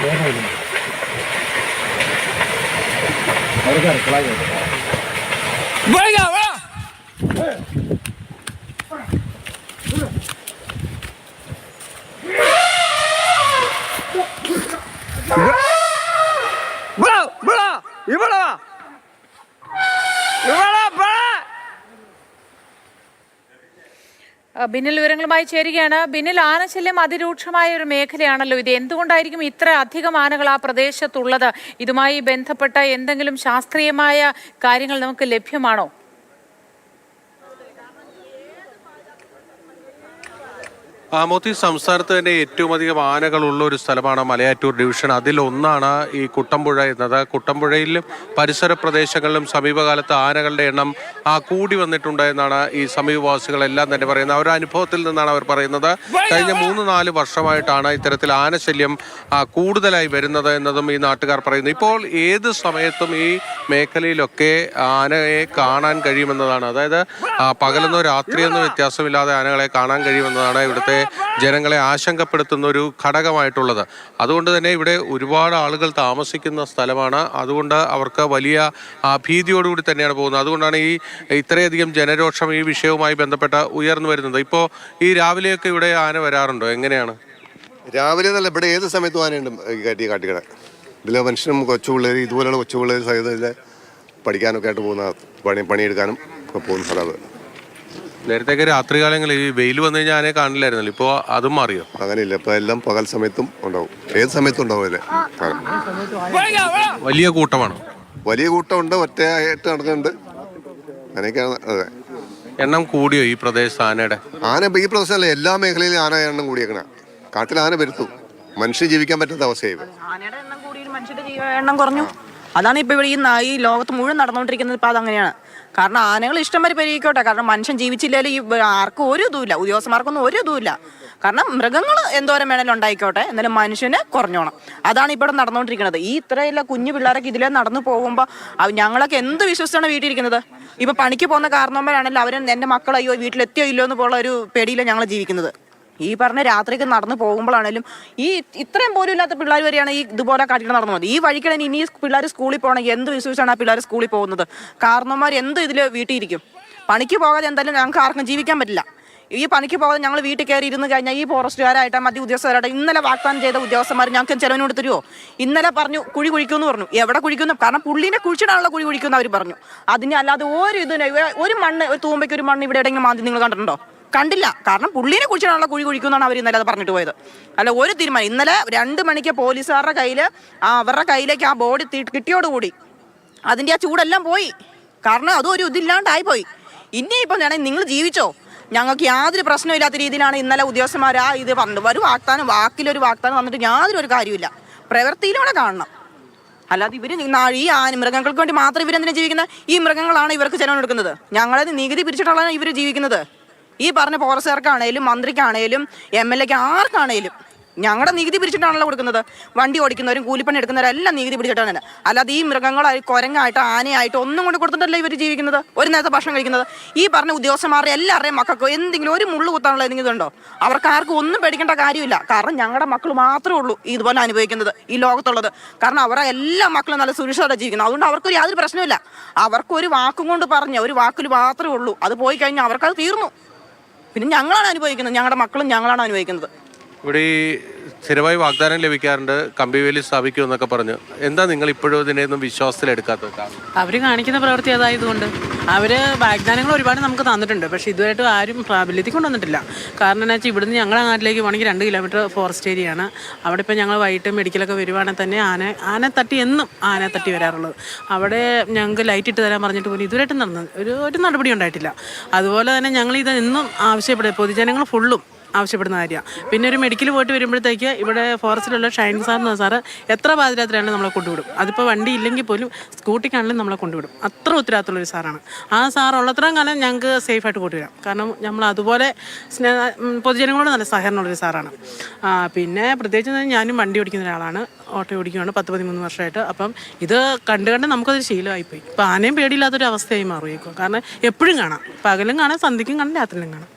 ഇവിടെ ഇവിടെ. ഇവിടെ ഇവിടെ ആ, ബിനിൽ വിവരങ്ങളുമായി ചേരുകയാണ്. ബിന്നിൽ ആനശല്യം അതിരൂക്ഷമായ ഒരു മേഖലയാണല്ലോ ഇത്. എന്തുകൊണ്ടായിരിക്കും ഇത്ര അധികം ആനകൾ ആ പ്രദേശത്തുള്ളത്? ഇതുമായി ബന്ധപ്പെട്ട എന്തെങ്കിലും ശാസ്ത്രീയമായ കാര്യങ്ങൾ നമുക്ക് ലഭ്യമാണോ? ആമോത്തി സംസ്ഥാനത്ത് തന്നെ ഏറ്റവും അധികം ആനകളുള്ള ഒരു സ്ഥലമാണ് മലയാറ്റൂർ ഡിവിഷൻ. അതിലൊന്നാണ് ഈ കുട്ടമ്പുഴ എന്നത്. കുട്ടമ്പുഴയിലും പരിസര പ്രദേശങ്ങളിലും സമീപകാലത്ത് ആനകളുടെ എണ്ണം ആ കൂടി വന്നിട്ടുണ്ട് എന്നാണ് ഈ സമീപവാസികളെല്ലാം തന്നെ പറയുന്നത്. അവരുടെ അനുഭവത്തിൽ നിന്നാണ് അവർ പറയുന്നത്. കഴിഞ്ഞ മൂന്ന് നാല് വർഷമായിട്ടാണ് ഇത്തരത്തിൽ ആനശല്യം കൂടുതലായി വരുന്നത് എന്നതും ഈ നാട്ടുകാർ പറയുന്നു. ഇപ്പോൾ ഏത് സമയത്തും ഈ മേഖലയിലൊക്കെ ആനയെ കാണാൻ കഴിയുമെന്നതാണ്. അതായത് പകലെന്നോ രാത്രിയെന്നോ വ്യത്യാസമില്ലാതെ ആനകളെ കാണാൻ കഴിയുമെന്നതാണ് ഇവിടുത്തെ ജനങ്ങളെ ആശങ്കപ്പെടുത്തുന്ന ഒരു ഘടകമായിട്ടുള്ളത്. അതുകൊണ്ട് തന്നെ ഇവിടെ ഒരുപാട് ആളുകൾ താമസിക്കുന്ന സ്ഥലമാണ്. അതുകൊണ്ട് അവർക്ക് വലിയ ഭീതിയോടുകൂടി തന്നെയാണ് പോകുന്നത്. അതുകൊണ്ടാണ് ഈ ഇത്രയധികം ജനരോഷം ഈ വിഷയവുമായി ബന്ധപ്പെട്ട ഉയർന്നു വരുന്നത്. ഇപ്പോൾ ഈ രാവിലെയൊക്കെ ഇവിടെ ആന വരാറുണ്ടോ? എങ്ങനെയാണ്? രാവിലെ നല്ല ഇവിടെ ഏത് സമയത്തും ആനയുണ്ട് കയറ്റി കാട്ടി കാട്ടിക്കട ഇതിലെ മനുഷ്യനും കൊച്ചു പിള്ളേർ ഇതുപോലെയുള്ള കൊച്ചു പിള്ളേർ സഹിതം പഠിക്കാനൊക്കെ ആയിട്ട് പോകുന്ന പണി പണിയെടുക്കാനും ഒക്കെ പോകുന്ന സ്ഥലം അത് നേരത്തെയൊക്കെ രാത്രികാലങ്ങളിൽ ഈ വെയിൽ വന്നു കഴിഞ്ഞാൽ ആനയെ കാണില്ലായിരുന്നല്ലോ. ഇപ്പോൾ അതും മാറിയോ? അങ്ങനെയില്ല. ഇപ്പൊ എല്ലാം പകൽ സമയത്തും ഉണ്ടാവും. ഏത് സമയത്തും ഉണ്ടാവും വലിയ കൂട്ടമാണ്? വലിയ കൂട്ടമുണ്ട് ഒറ്റയായിട്ട് നടക്കുന്നുണ്ട് അങ്ങനെയൊക്കെയാണ് അതെ. എണ്ണം കൂടിയോ ഈ പ്രദേശത്ത് ആനയുടെ? ആന ഇപ്പം ഈ പ്രദേശമല്ല എല്ലാ മേഖലയിലും ആന എണ്ണം കൂടിയേക്കണ. കാട്ടിൽ ആന വരുത്തും. മനുഷ്യൻ ജീവിക്കാൻ പറ്റാത്ത അവസ്ഥയായി ഇപ്പൊ. ആനയുടെ എണ്ണം കൂടി മനുഷ്യന്റെ ജീവ എണ്ണം കുറഞ്ഞു. അതാണ് ഇപ്പൊ ഇവിടെ ഈ ന- ഈ ലോകത്ത് മുഴുവൻ നടന്നുകൊണ്ടിരിക്കുന്നത് ഇപ്പൊ അതങ്ങനെയാണ്. കാരണം ആനകൾ ഇഷ്ടം വരെ പെരുകിക്കോട്ടെ. കാരണം മനുഷ്യൻ ജീവിച്ചില്ലേ ഈ ആർക്കും ഒരു ഇതുമില്ല. ഉദ്യോഗസ്ഥന്മാർക്കൊന്നും ഒരു ഇതുമില്ല. കാരണം മൃഗങ്ങൾ എന്തോരം വേണേലും ഉണ്ടായിക്കോട്ടെ. എന്നാലും മനുഷ്യന് കുറഞ്ഞോണം. അതാണ് ഇവിടെ നടന്നുകൊണ്ടിരിക്കുന്നത് ഈ ഇത്രയുള്ള കുഞ്ഞു പിള്ളേരൊക്കെ ഇതിലേ നടന്നു പോകുമ്പോൾ ഞങ്ങളൊക്കെ എന്ത് വിശ്വസിച്ചാണ് വീട്ടിലിരിക്കുന്നത്? ഇപ്പൊ പണിക്ക് പോകുന്ന കാരണവന്മാരാണെങ്കിലും അവർ എന്റെ മക്കൾ അയ്യോ വീട്ടിലെത്തിയോ ഇല്ലയോ എന്ന് പോലുള്ള ഒരു പേടിയിലാണ് ഞങ്ങൾ ജീവിക്കുന്നത്. ഈ പറഞ്ഞ രാത്രിക്ക് നടന്നു പോകുമ്പോഴാണേലും ഈ ഇത്രയും പോലും ഇല്ലാത്ത പിള്ളേർ വരെയാണ് ഈ ഇതുപോലെ കാട്ടിൽ നടന്നു പോകുന്നത്. ഈ വഴിക്കിടെ ഇനി പിള്ളേർ സ്കൂളിൽ പോകണമെങ്കിൽ എന്ത് വിശ്വസിച്ചാണ് ആ പിള്ളേർ സ്കൂളിൽ പോകുന്നത്? കാരണവന്മാർ എന്ത് ഇതിൽ വീട്ടിൽ ഇരിക്കും പണിക്ക് പോകാതെ എന്തായാലും ഞങ്ങൾക്ക് ആർക്കും ജീവിക്കാൻ പറ്റില്ല. ഈ പണിക്ക് പോകാതെ ഞങ്ങൾ വീട്ടിൽ കയറി ഇരുന്ന് കഴിഞ്ഞാൽ ഈ ഫോറസ്റ്റുകാരായിട്ട് മറ്റു ഉദ്യോഗസ്ഥരായിട്ട് ഇന്നലെ വാഗ്ദാനം ചെയ്ത ഉദ്യോഗസ്ഥന്മാർ ഞങ്ങൾക്ക് ചെലവിന് കൊടുത്തരുമോ ഇന്നലെ പറഞ്ഞു കുഴി കുഴിക്കുമെന്ന് പറഞ്ഞു. എവിടെ കുഴിക്കുന്നു? കാരണം പുള്ളീനെ കുഴിച്ചിടാനുള്ള കുഴി കുഴിക്കുമെന്ന് അവർ പറഞ്ഞു. അതിന് അല്ലാതെ ഒരു ഇതിന് ഒരു മണ്ണ് ഒരു തൂമ്പയ്ക്ക് ഒരു മണ്ണ് ഇവിടെ എവിടെയെങ്കിലും മാന്തി നിങ്ങൾ കണ്ടിട്ടുണ്ടോ? കണ്ടില്ല. കാരണം പുള്ളിനെ കുഴിച്ചിടാനുള്ള കുഴി കുഴിക്കുമെന്നാണ് അവർ ഇന്നലെ അത് പറഞ്ഞിട്ട് പോയത്. അല്ല ഒരു തീരുമാനം. ഇന്നലെ രണ്ട് മണിക്ക് പോലീസുകാരുടെ കയ്യിൽ ആ അവരുടെ കയ്യിലേക്ക് ആ ബോഡി കിട്ടിയോടുകൂടി അതിന്റെ ആ ചൂടെല്ലാം പോയി. കാരണം അതും ഒരു ഇതില്ലാണ്ടായി പോയി. ഇനിയിപ്പം നിങ്ങൾ ജീവിച്ചോ? ഞങ്ങൾക്ക് യാതൊരു പ്രശ്നമില്ലാത്ത രീതിയിലാണ് ഇന്നലെ ഉദ്യോഗസ്ഥന്മാർ ആ ഇത് പറഞ്ഞത്. ഒരു വാഗ്ദാനം വാക്കിലൊരു വാഗ്ദാനം വന്നിട്ട് യാതൊരു ഒരു കാര്യമില്ല പ്രവൃത്തിയിലൂടെ കാണണം. അല്ലാതെ ഇവർ ഈ മൃഗങ്ങൾക്ക് വേണ്ടി മാത്രം ഇവരെന്തിനാണ് ജീവിക്കുന്നത്? ഈ മൃഗങ്ങളാണ് ഇവർക്ക് ചെലവെടുക്കുന്നത് ഞങ്ങളത് നികുതി പിരിച്ചിട്ടുള്ളതാണ് ഇവർ ജീവിക്കുന്നത്. ഈ പറഞ്ഞ ഫോറസ്റ്റുകാർക്കാണേലും മന്ത്രിക്കാണേലും എം എൽ എക്ക് ആർക്കാണേലും ഞങ്ങളുടെ നികുതി പിരിച്ചിട്ടാണല്ലോ കൊടുക്കുന്നത്. വണ്ടി ഓടിക്കുന്നവരും കൂലിപ്പണി എടുക്കുന്നവരും എല്ലാം നികുതി പിടിച്ചിട്ടാണ് അല്ലാതെ ഈ മൃഗങ്ങളായി കുരങ്ങായിട്ട് ആനയായിട്ട് ഒന്നും കൊണ്ട് കൊടുത്തിട്ടല്ല ഇവർ ജീവിക്കുന്നത്? ഒരു നേരത്തെ ഭക്ഷണം കഴിക്കുന്നത്. ഈ പറഞ്ഞ ഉദ്യോഗസ്ഥന്മാരുടെ എല്ലാവരുടെയും മക്കൾക്ക് എന്തെങ്കിലും ഒരു മുള്ളു കുത്താനുള്ള എന്തെങ്കിലും ഉണ്ടോ? അവർക്ക് ആർക്കും ഒന്നും പേടിക്കേണ്ട കാര്യമില്ല. കാരണം ഞങ്ങളുടെ മക്കൾ മാത്രമേ ഉള്ളൂ ഇതുപോലെ അനുഭവിക്കുന്നത് ഈ ലോകത്തുള്ളത്. കാരണം അവരുടെ എല്ലാ മക്കളും നല്ല സുരക്ഷിതമായിട്ട് ജീവിക്കുന്നത്. അതുകൊണ്ട് അവർക്കൊരു യാതൊരു പ്രശ്നമില്ല അവർക്കൊരു വാക്കും കൊണ്ട് പറഞ്ഞ ഒരു വാക്കിൽ മാത്രമേ ഉള്ളൂ. അത് പോയി കഴിഞ്ഞാൽ അവർക്കത് തീർന്നു. പിന്നെ ഞങ്ങളാണ് അനുഭവിക്കുന്നത്. ഞങ്ങളുടെ മക്കളും ഞങ്ങളാണ് അനുഭവിക്കുന്നത്. ഇവിടെ ഈ സ്ഥിരമായി വാഗ്ദാനം ലഭിക്കാറുണ്ട് കമ്പിവേലി സ്ഥാപിക്കും എന്നൊക്കെ പറഞ്ഞു. എന്താ നിങ്ങൾ ഇപ്പോഴും ഇതിനെയൊന്നും വിശ്വാസത്തിലെടുക്കാത്തത്? അവർ കാണിക്കുന്ന പ്രവൃത്തി അതായതുകൊണ്ട്. അവർ വാഗ്ദാനങ്ങൾ ഒരുപാട് നമുക്ക് തന്നിട്ടുണ്ട്. പക്ഷേ ഇതുവരെയായിട്ട് ആരും പ്രാബല്യത്തിൽ കൊണ്ടുവന്നിട്ടില്ല. കാരണം എന്താ വെച്ചാൽ ഇവിടുന്ന് ഞങ്ങളുടെ നാട്ടിലേക്ക് പോകണമെങ്കിൽ രണ്ട് കിലോമീറ്റർ ഫോറസ്റ്റ് ഏരിയയാണ് അവിടെ ഇപ്പോൾ ഞങ്ങൾ വൈകിട്ട് മെഡിക്കലൊക്കെ വരുവാണെങ്കിൽ തന്നെ ആന ആന തട്ടി എന്നും ആന തട്ടി വരാറുള്ളത്. അവിടെ ഞങ്ങൾക്ക് ലൈറ്റ് ഇട്ട് തരാൻ പറഞ്ഞിട്ട് പോലും ഇതുവരായിട്ടും നടന്നത് ഒരു ഒരു നടപടി ഉണ്ടായിട്ടില്ല. അതുപോലെ തന്നെ ഞങ്ങൾ ഇത് എന്നും ആവശ്യപ്പെടുക പൊതുജനങ്ങൾ ഫുള്ളും ആവശ്യപ്പെടുന്ന കാര്യമാണ്. പിന്നെ ഒരു മെഡിക്കൽ പോയിട്ട് വരുമ്പോഴത്തേക്ക് ഇവിടെ ഫോറസ്റ്റിലുള്ള ഷൈൻ സാർ സാറ് എത്ര പാതിരാത്രിയാണെങ്കിലും നമ്മളെ കൊണ്ടുവിടും. അതിപ്പോൾ വണ്ടി ഇല്ലെങ്കിൽ പോലും സ്കൂട്ടിക്കാണെങ്കിലും നമ്മളെ കൊണ്ടുവിടും. അത്ര ഉത്തരവാദിത്തമുള്ള ഒരു സാറാണ്. ആ സാർ ഉള്ളത്രയും കാലം ഞങ്ങൾക്ക് സേഫായിട്ട് കൊണ്ടുവരാം. കാരണം നമ്മൾ അതുപോലെ സ്നേഹ പൊതുജനങ്ങളോട് നല്ല സഹകരണമുള്ളൊരു സാറാണ്. പിന്നെ പ്രത്യേകിച്ച് ഞാനും വണ്ടി ഓടിക്കുന്ന ഒരാളാണ്. ഓട്ടോ ഓടിക്കുകയാണ് പത്ത് പതിമൂന്ന് വർഷമായിട്ട്. അപ്പം ഇത് കണ്ട് കണ്ട് നമുക്കതൊരു ശീലമായിപ്പോയി. ഇപ്പം ആനയും പേടിയില്ലാത്തൊരു അവസ്ഥയായി മാറിയേക്കും കാരണം എപ്പോഴും കാണാം. പകലും കാണാം സന്ധ്യയ്ക്കും കാണാം രാത്രിയിലും കാണാം.